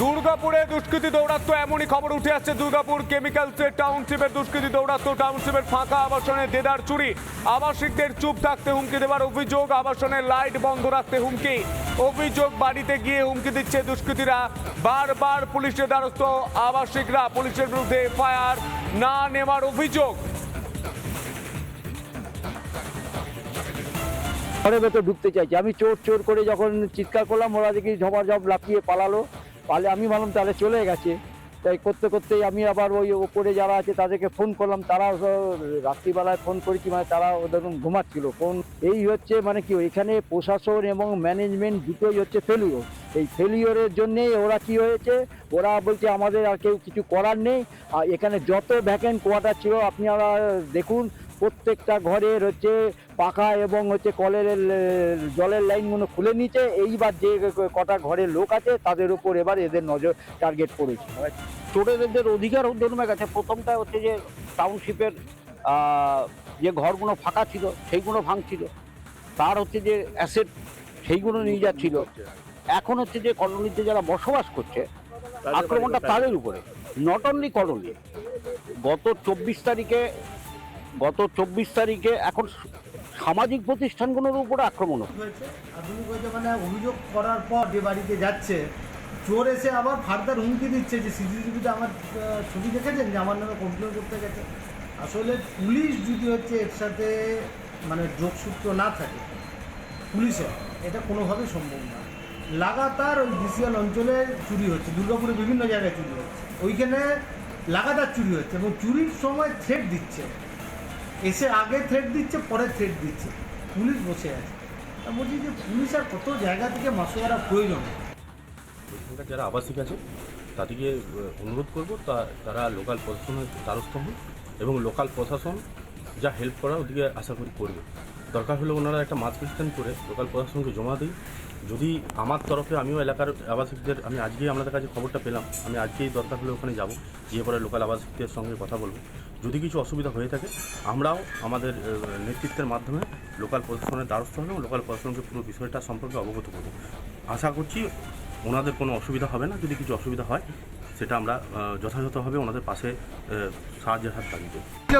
দুর্গাপুরে দুষ্কৃতী দৌরাত্ম এমনই খবর উঠে আসছে। দুর্গাপুর কেমিক্যালসের টাউনশিপের দুষ্কৃতী দৌরাত্ম টাউনশিপের ফাঁকা আবাসনে দেদার চুরি। আবাসিকদের চুপ থাকতে হুমকি দেওয়ার অভিযোগ, আবাসনে লাইট বন্ধ রাখতে হুমকি। অভিযোগ বাড়িতে গিয়ে হুমকি দিচ্ছে দুষ্কৃতীরা। বারবার পুলিশের দ্বারস্থ আবাসিকরা, পুলিশের বিরুদ্ধে এফআইআর না নেওয়ার অভিযোগ। ঘরের ভেতর ঢুকতে চাইছে। আমি চোর চোর করে যখন চিৎকার করলাম, ওরা দেখি ঝপাঝপ লাফিয়ে পালালো। পালে আমি ভাবলাম তাহলে চলে গেছে। তাই করতে করতেই আমি আবার ওই ওপরে যারা আছে তাদেরকে ফোন করলাম তারা রাত্রিবেলায় ফোন করেছি মানে তারা ওদের ঘুমাচ্ছিল। ফোন এই হচ্ছে মানে কি, এখানে প্রশাসন এবং ম্যানেজমেন্ট দুটোই হচ্ছে ফেলিওর এই ফেলিওরের জন্যেই ওরা কি হয়েছে, ওরা বলছে আমাদের আর কেউ কিছু করার নেই। আর এখানে যত ভ্যাকেন্ট কোয়ার্টার ছিল আপনারা দেখুন প্রত্যেকটা ঘরের হচ্ছে পাখা এবং হচ্ছে কলের জলের লাইনগুলো খুলে নিচে এইবার যে কটা ঘরের লোক আছে তাদের উপর এবার এদের নজর টার্গেট করেছে। চোরেদের অধিকার জন্মে গেছে প্রথমটা হচ্ছে যে টাউনশিপের যে ঘরগুলো ফাঁকা ছিল সেইগুলো ভাঙছিল। তার হচ্ছে যে অ্যাসেট সেইগুলো নিয়ে যাচ্ছিল। এখন হচ্ছে যে কলোনিতে যারা বসবাস করছে আক্রমণটা তাদের উপরে। নট অনলি কলোনি গত চব্বিশ তারিখে গত চব্বিশ তারিখে এখন সামাজিক প্রতিষ্ঠানগুলোর উপরে আক্রমণ হয়েছে। মানে অভিযোগ করার পর যে বাড়িতে যাচ্ছে, চোর এসে আবার ফার্দার হুমকি দিচ্ছে যে সিসিটিভিতে আমার ছবি দেখেছেন যে আমার নামে কমপ্লেন করতে গেছে। আসলে পুলিশ যদি হচ্ছে এর সাথে মানে যোগসূত্র না থাকে, পুলিশের, এটা কোনোভাবেই সম্ভব না। লাগাতার ওই ডিসিএল অঞ্চলে চুরি হচ্ছে, দুর্গাপুরে বিভিন্ন জায়গায় চুরি হচ্ছে। ওইখানে লাগাতার চুরি হচ্ছে এবং চুরির সময় থ্রেট দিচ্ছে। এসে আগে থ্রেট দিচ্ছে, পরে থ্রেট দিচ্ছে। পুলিশ বসে আছে। তা বলছি যে পুলিশ আর কত জায়গা থেকে মাসোয়ারা প্রয়োজন? এখানকার যারা আবাসিক আছে, তাদেরকে অনুরোধ করব তা, তারা লোকাল প্রশাসনের দ্বারস্থ হন এবং লোকাল প্রশাসন যা হেল্প করা ওদিকে আশা করি করবে। দরকার হলে ওনারা একটা মাছ পিটিশন করে লোকাল প্রশাসনকে জমা দিই যদি আমার তরফে আমিও এলাকার আবাসিকদের, আমি আজকেই আপনাদের কাছে খবরটা পেলাম। আমি আজকেই দরকার হলে ওখানে যাব, গিয়ে পরে লোকাল আবাসিকদের সঙ্গে কথা বলব। যদি কিছু অসুবিধা হয়ে থাকে, আমরাও আমাদের নেতৃত্বের মাধ্যমে লোকাল প্রশাসনের দ্বারস্থ হব লোকাল প্রশাসনকে পুরো বিষয়টা সম্পর্কে অবগত করব। আশা করছি ওনাদের কোনো অসুবিধা হবে না, যদি কিছু অসুবিধা হয়, সেটা আমরা যথাযথভাবে ওনাদের পাশে সাহায্যের হাত দেবো।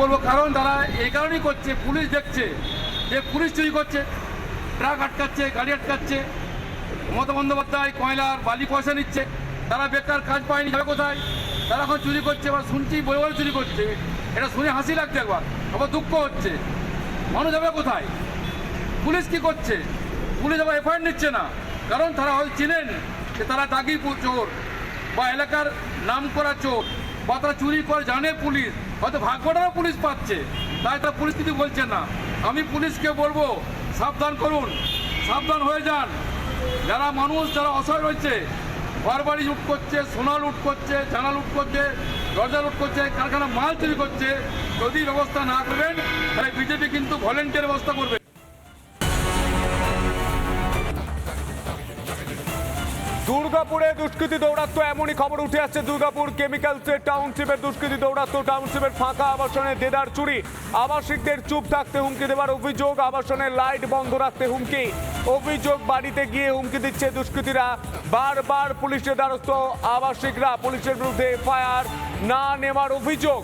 বলব কারণ তারা এই কারণেই করছে, পুলিশ দেখছে, যে পুলিশ চুরি করছে, ট্রাক আটকাচ্ছে, গাড়ি আটকাচ্ছে, মমতা বন্দ্যোপাধ্যায় কয়লার বালি পয়সা নিচ্ছে, তারা বেকার কাজ পায়নি, যাবে কোথায়? তারা এখন চুরি করছে বা শুনছি বই বই চুরি করছে। এটা শুনে হাসি লাগছে একবার। আবার দুঃখ হচ্ছে। মানুষ যাবে কোথায়? পুলিশ কি করছে? পুলিশ আবার এফআইআর নিচ্ছে না। কারণ তারা হয়তো চিনেন যে তারা দাগি চোর বা এলাকার নাম করা চোর বা তারা চুরি করে জানে পুলিশ। হয়তো ভাগ্যটাও পুলিশ পাচ্ছে। তাই তারা পুলিশ কিছু বলছে না। আমি পুলিশকে বলব, সাবধান করুন। সাবধান হয়ে যান। যারা মানুষ, যারা অসহায় রয়েছে ঘর বাড়ি লুট করছে, সোনা লুট করছে, জানা লুট করছে দরজা লুট করছে, কারখানা মাল চুরি করছে, যদি ব্যবস্থা না করবেন তাহলে বিজেপি কিন্তু ভলেন্টিয়ার ব্যবস্থা করবে। দুর্গাপুরে দুষ্কৃতী দৌরাত্ম এমনই খবর উঠে আসছে দুর্গাপুর কেমিক্যালসের টাউনশিপের দুষ্কৃতী দৌরাত্ম টাউনশিপের ফাঁকা আবাসনে দেদার চুরি। আবাসিকদের চুপ থাকতে হুমকি দেওয়ার অভিযোগ আবাসনের লাইট বন্ধ রাখতে হুমকি। অভিযোগ বাড়িতে গিয়ে হুমকি দিচ্ছে দুষ্কৃতীরা। বারবার পুলিশের দ্বারস্থ আবাসিকরা, পুলিশের বিরুদ্ধে এফআইআর না নেওয়ার অভিযোগ।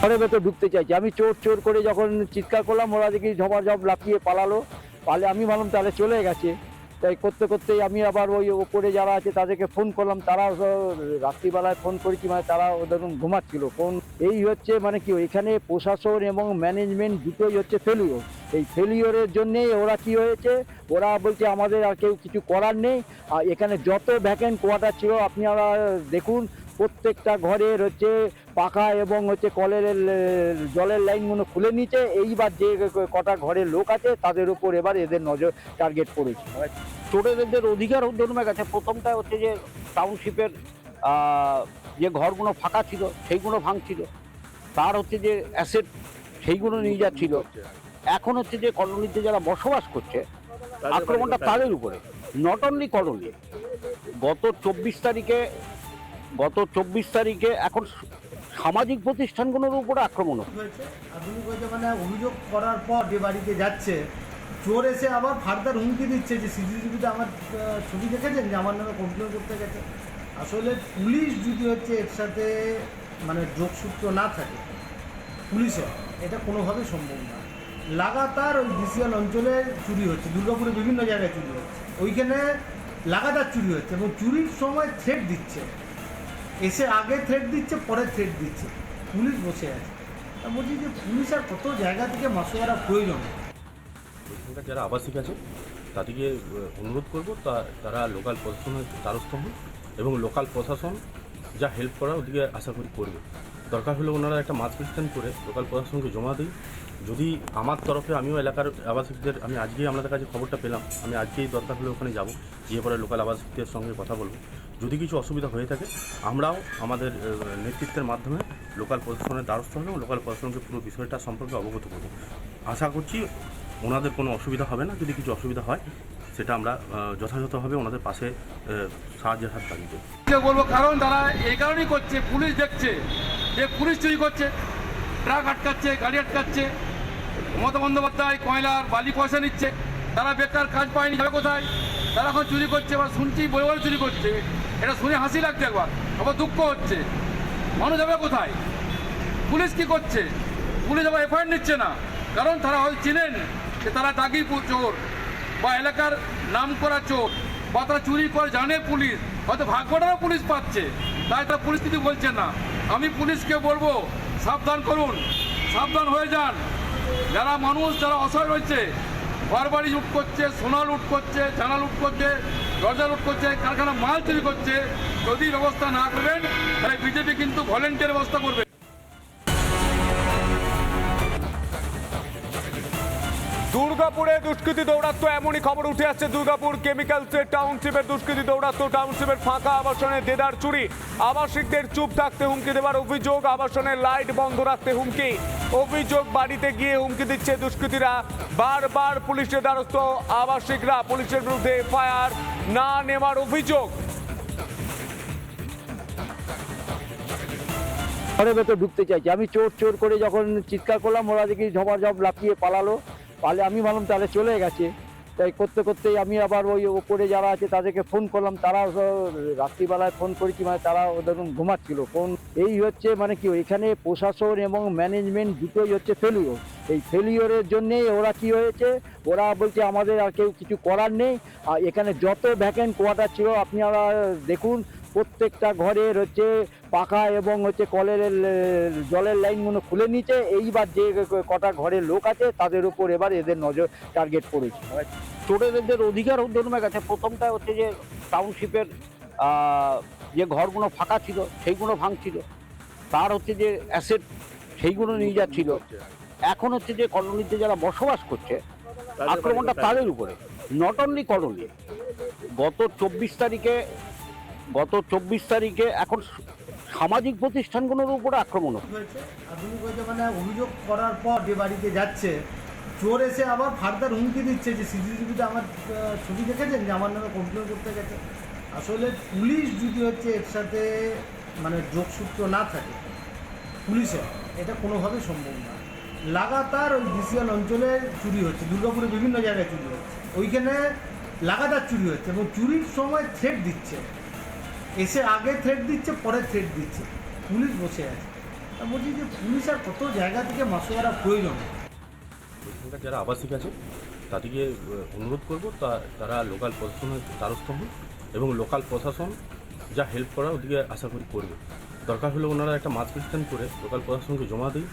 ঘরের ভেতর ঢুকতে চাইছি। আমি চোর চোর করে যখন চিৎকার করলাম, ওরা দেখি ঝপাঝপ লাফিয়ে পালালো। পালে আমি ভাবলাম তাহলে চলে গেছে। তাই করতে করতেই আমি আবার ওই ওপরে যারা আছে তাদেরকে ফোন করলাম। তারা রাত্রিবেলায় ফোন করেছি মানে তারা ওদের ঘুমাচ্ছিল। ফোন এই হচ্ছে মানে কি, এখানে প্রশাসন এবং ম্যানেজমেন্ট দুটোই হচ্ছে ফেলিওর এই ফেলিওরের জন্যেই ওরা কি হয়েছে, ওরা বলছে আমাদের আর কেউ কিছু করার নেই। আর এখানে যত ভ্যাকেন্ট কোয়ার্টার ছিল, আপনি আপনারা দেখুন, প্রত্যেকটা ঘরের হচ্ছে পাখা এবং হচ্ছে কলের জলের লাইনগুলো খুলে নিচে এইবার যে কটা ঘরের লোক আছে, তাদের উপর এবার এদের নজর টার্গেট করেছে চোরেদের অধিকার জন্মে গেছে প্রথমটা হচ্ছে যে টাউনশিপের যে ঘরগুলো ফাঁকা ছিল সেইগুলো ভাঙছিল। তার হচ্ছে যে অ্যাসেট সেইগুলো নিয়ে যাচ্ছিল। এখন হচ্ছে যে কলোনিতে যারা বসবাস করছে আক্রমণটা তাদের। উপরে। নট অনলি কলোনি গত চব্বিশ তারিখে গত চব্বিশ তারিখে এখন সামাজিক প্রতিষ্ঠানগুলোর উপরে আক্রমণ হচ্ছে। হয়েছে আধুনিক মানে অভিযোগ করার পর যে বাড়িতে যাচ্ছে চোর এসে আবার ফার্দার হুমকি দিচ্ছে যে সিসিটিভিতে আমার ছবি দেখেছেন যে আমার নামে কমপ্লেন করতে গেছে? আসলে পুলিশ যদি হচ্ছে এর সাথে মানে যোগসূত্র না থাকে পুলিশের এটা কোনোভাবে সম্ভব না। লাগাতার ওই বিসিএল অঞ্চলে চুরি হচ্ছে, দুর্গাপুরে বিভিন্ন জায়গায় চুরি হচ্ছে। ওইখানে লাগাতার চুরি হচ্ছে এবং চুরির সময় থ্রেট দিচ্ছে। এসে আগে থ্রেট দিচ্ছে, পরে থ্রেট দিচ্ছে। পুলিশ বসে আছে। তা বলছি যে পুলিশ আর কত জায়গা থেকে মাসোয়ারা প্রয়োজন? যারা আবাসিক আছে, তাদেরকে অনুরোধ করব তা, তারা লোকাল প্রশাসনের দ্বারস্থ এবং লোকাল প্রশাসন যা হেল্প করা ওদিকে আশা করি করবে। দরকার হলে ওনারা একটা মাছ পিটিশন করে লোকাল প্রশাসনকে জমা দিই যদি আমার তরফে আমিও এলাকার আবাসিকদের, আমি আজকেই আপনাদের কাছে খবরটা পেলাম, আমি আজকেই দরকার হলে ওখানে যাব, গিয়ে পরে লোকাল আবাসিকদের সঙ্গে কথা বলব। যদি কিছু অসুবিধা হয়ে থাকে, আমরাও আমাদের নেতৃত্বের মাধ্যমে লোকাল প্রশাসনের দ্বারস্থ হব লোকাল প্রশাসনকে পুরো বিষয়টা সম্পর্কে অবগত করব। আশা করছি ওনাদের কোনো অসুবিধা হবে না, যদি কিছু অসুবিধা হয় সেটা আমরা যথাযথভাবে ওনাদের পাশে সাহায্যের হাত বাড়িয়ে বলব কারণ তারা এই কারণেই করছে, পুলিশ দেখছে, যে পুলিশ চুরি করছে, ট্রাক আটকাচ্ছে, গাড়ি আটকাচ্ছে, মমতা বন্দ্যোপাধ্যায়, কয়লার বালি পয়সা নিচ্ছে, তারা বেকার, কাজ পায়নি, যাবে কোথায়? তারা এখন চুরি করছে, এবার শুনছি বলে বলে চুরি করছে। এটা শুনে হাসি লাগছে একবার, আবার দুঃখ হচ্ছে। মানুষ যাবে কোথায়? পুলিশ কি করছে? পুলিশ আবার এফআইআর নিচ্ছে না। কারণ তারা হয়তো চিনেন যে তারা দাগি চোর। বা এলাকার নাম করা চোর বা তারা চুরি করে জানে পুলিশ, হয়তো ভাগ্যটাও পুলিশ পাচ্ছে, তাই তারা কিছু বলছে না। আমি পুলিশকে বলব, সাবধান করুন, সাবধান হয়ে যান। যারা মানুষ, যারা অসহায় রয়েছে ঘর বাড়ি লুট করছে, সোনা লুট করছে, জানা লুট করছে, দরজা লুট করছে কারখানা মাল চুরি করছে, যদি ব্যবস্থা না করবেন তাহলে বিজেপি কিন্তু ভলেন্টিয়ার ব্যবস্থা করবে। দুর্গাপুরে দুষ্কৃতী দৌরাত্ম এমনই খবর উঠে আসছে। দুর্গাপুর কেমিক্যালসের টাউনশিপের দুষ্কৃতী দৌরাত্ম, টাউনশিপের ফাঁকা আবাসনে দেদার চুরি। আবাসিকদের চুপ থাকতে হুমকি দেওয়ার অভিযোগ আবাসনের লাইট বন্ধ রাখতে হুমকি। অভিযোগ বাড়িতে গিয়ে হুমকি দিচ্ছে দুষ্কৃতীরা। বারবার পুলিশের দ্বারস্থ আবাসিকরা, পুলিশের বিরুদ্ধে এফআইআর না নেওয়ার অভিযোগ। ঘরের ভেতর ঢুকতে চাইছে। আমি চোর চোর করে যখন চিৎকার করলাম, ওরা দেখি ঝপাঝপ লাফিয়ে পালালো। পালে আমি ভাবলাম, তাহলে চলে গেছে। তাই করতে করতেই আমি আবার ওই ওপরে যারা আছে, তাদেরকে ফোন করলাম। তারা রাত্রিবেলায় ফোন করেছি মানে তারা ওদের ঘুমাচ্ছিল। ফোন এই হচ্ছে মানে কি, এখানে প্রশাসন এবং ম্যানেজমেন্ট দুটোই হচ্ছে ফেলিওর এই ফেলিওরের জন্যেই ওরা কি হয়েছে, ওরা বলছে, আমাদের আর কেউ কিছু করার নেই। আর এখানে যত ভ্যাকেন্ট কোয়ার্টার ছিল আপনারা দেখুন প্রত্যেকটা ঘরের হচ্ছে পাখা এবং হচ্ছে কলের জলের লাইনগুলো খুলে নিচে এইবার যে কটা ঘরের লোক আছে তাদের উপর এবার এদের নজর টার্গেট করেছে। চোরেদের অধিকার জন্মে গেছে। প্রথমটা হচ্ছে যে টাউনশিপের যে ঘরগুলো ফাঁকা ছিল সেইগুলো ভাঙছিল। তার হচ্ছে যে অ্যাসেট সেইগুলো নিয়ে যাচ্ছিল। এখন হচ্ছে যে কলোনিতে যারা বসবাস করছে আক্রমণটা তাদের। উপরে। নট অনলি কলোনি গত চব্বিশ তারিখে গত চব্বিশ তারিখে এখন সামাজিক প্রতিষ্ঠানগুলোর উপরে আক্রমণ হয়েছে। মানে অভিযোগ করার পর যে বাড়িতে যাচ্ছে, চোর এসে আবার ফার্দার হুমকি দিচ্ছে যে সিসিটিভিতে আমার ছবি দেখেছেন যে আমার নামে কমপ্লেন করতে গেছে। আসলে পুলিশ যদি হচ্ছে এর সাথে মানে যোগসূত্র না থাকে, পুলিশের, এটা কোনোভাবে সম্ভব না। লাগাতার ওই বিসিএল অঞ্চলে চুরি হচ্ছে, দুর্গাপুরে বিভিন্ন জায়গায় চুরি হচ্ছে। ওইখানে লাগাতার চুরি হচ্ছে এবং চুরির সময় থ্রেট দিচ্ছে। এসে আগে থ্রেট দিচ্ছে, পরে থ্রেট দিচ্ছে। পুলিশ বসে আছে। তা বলছি যে পুলিশ আর কত জায়গা থেকে মাসোয়ারা প্রয়োজন? এখানকার যারা আবাসিক আছে, তাদেরকে অনুরোধ করব, তা, তারা লোকাল প্রশাসনের দ্বারস্থ হন এবং লোকাল প্রশাসন যা হেল্প করা ওদিকে আশা করি করবে। দরকার হলে ওনারা একটা মাছ পিটিশন করে লোকাল প্রশাসনকে জমা দিই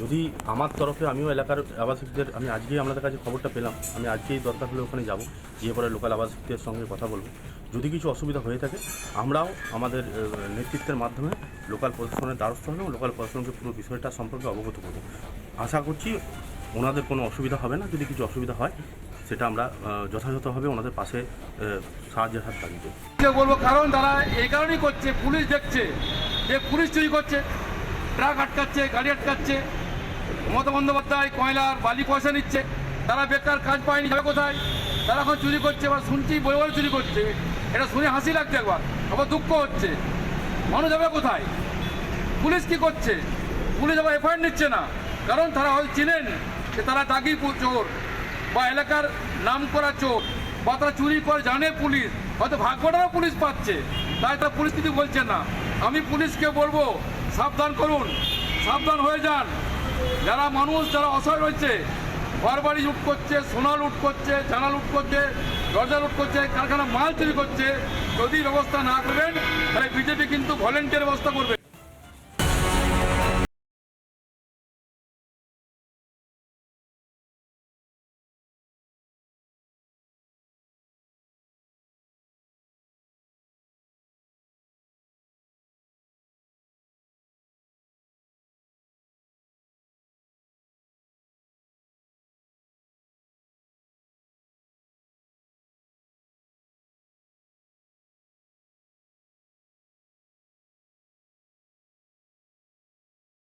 যদি আমার তরফে, আমিও এলাকার আবাসিকদের, আমি আজকেই আপনাদের কাছে খবরটা পেলাম। আমি আজকেই দরকার হলে ওখানে যাব, গিয়ে পরে লোকাল আবাসিকদের সঙ্গে কথা বলব। যদি কিছু অসুবিধা হয়ে থাকে, আমরাও আমাদের নেতৃত্বের মাধ্যমে লোকাল প্রশাসনের দ্বারস্থ এবং লোকাল প্রশাসনকে পুরো বিষয়টা সম্পর্কে অবগত করব। আশা করছি ওনাদের কোনো অসুবিধা হবে না, যদি কিছু অসুবিধা হয়, সেটা আমরা যথাযথভাবে ওনাদের পাশে সাহায্যের হাত দেবো। বলব, কারণ তারা এই কারণেই করছে, পুলিশ দেখছে, যে পুলিশ চুরি করছে, ট্রাক আটকাচ্ছে, গাড়ি আটকাচ্ছে মমতা বন্দ্যোপাধ্যায় কয়লার বালি পয়সা নিচ্ছে, তারা বেকার কাজ পায়নি, যাবে কোথায়? তারা এখন চুরি করছে, এবার শুনছি বলে বলে চুরি করছে। এটা শুনে হাসি লাগছে একবার, আবার দুঃখ হচ্ছে। মানুষ যাবে কোথায়? পুলিশ কি করছে? পুলিশ আবার এফআইআর নিচ্ছে না, কারণ তারা হয়তো চিনেন যে তারা দাগি চোর, বা এলাকার নাম করা চোর, বা তারা চুরি করে জানে পুলিশ, হয়তো ভাগ্যটাও পুলিশ পাচ্ছে, তাই তারা পরিস্থিতি বলছে না। আমি পুলিশকে বলব, সাবধান করুন, সাবধান হয়ে যান। যারা মানুষ, যারা অসহায় রয়েছে ঘর বাড়ি লুট করছে, সোনা লুট করছে, জানা লুট করছে, দরজা লুট করছে কারখানা মাল চুরি করছে, যদি ব্যবস্থা না করবেন তাহলে বিজেপি কিন্তু ভলেন্টিয়ার ব্যবস্থা করবে।